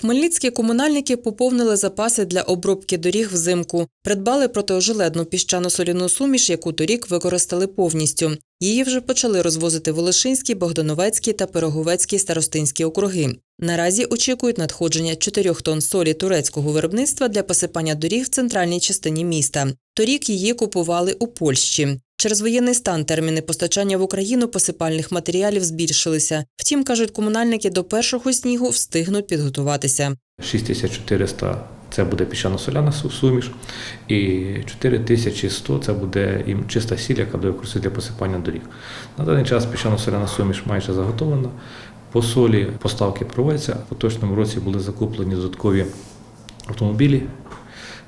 Хмельницькі комунальники поповнили запаси для обробки доріг взимку. Придбали протиожеледну піщано-соляну суміш, яку торік використали повністю. Її вже почали розвозити Волошинський, Богдановецький та Пироговецький старостинські округи. Наразі очікують надходження 4 тонн солі турецького виробництва для посипання доріг в центральній частині міста. Торік її купували у Польщі. Через воєнний стан терміни постачання в Україну посипальних матеріалів збільшилися. Втім, кажуть комунальники, до першого снігу встигнуть підготуватися. 6400 це буде піщано-соляна суміш, і 4100 це буде їм чиста сіль, яка буде використовувати для посипання доріг. На даний час піщано-соляна суміш майже заготовлена. По солі поставки проводяться. В поточному році були закуплені додаткові автомобілі.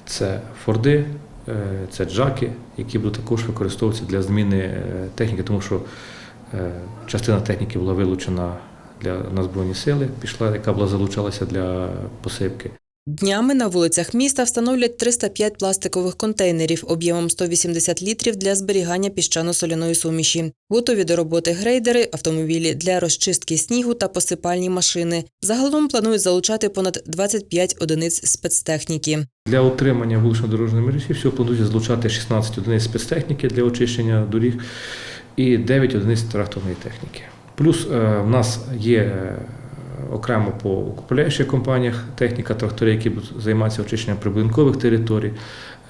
Це Форди, е, це джаки, які будуть також використовуватися для зміни е, техніки, тому що е, частина техніки була вилучена для на Збройні сили, пішла, яка була залучалася для посипки. Днями на вулицях міста встановлять 305 пластикових контейнерів об'ємом 180 літрів для зберігання піщано-соляної суміші. Готові до роботи грейдери, автомобілі для розчистки снігу та посипальні машини. Загалом планують залучати понад 25 одиниць спецтехніки. Для утримання вулично-дорожньої мережі всього планується залучати 16 одиниць спецтехніки для очищення доріг і 9 одиниць тракторної техніки. Плюс е, в нас є е, окремо по окупляючих компаніях техніка, трактори, які будуть займатися очищенням прибудинкових територій.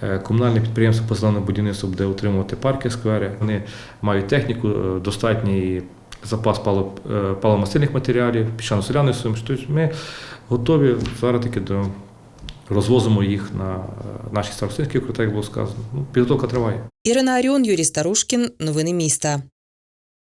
Е, Комунальне підприємство по зеленому будівництву буде утримувати парки, сквери. Вони мають техніку, е, достатній запас пало- е, матеріалів, піщано-соляної суміші. Тобто ми готові зараз таки до розвозимо їх на наші старостинські округи, як було сказано. Ну, підготовка триває. Ірина Аріон, Юрій Старушкін. Новини міста.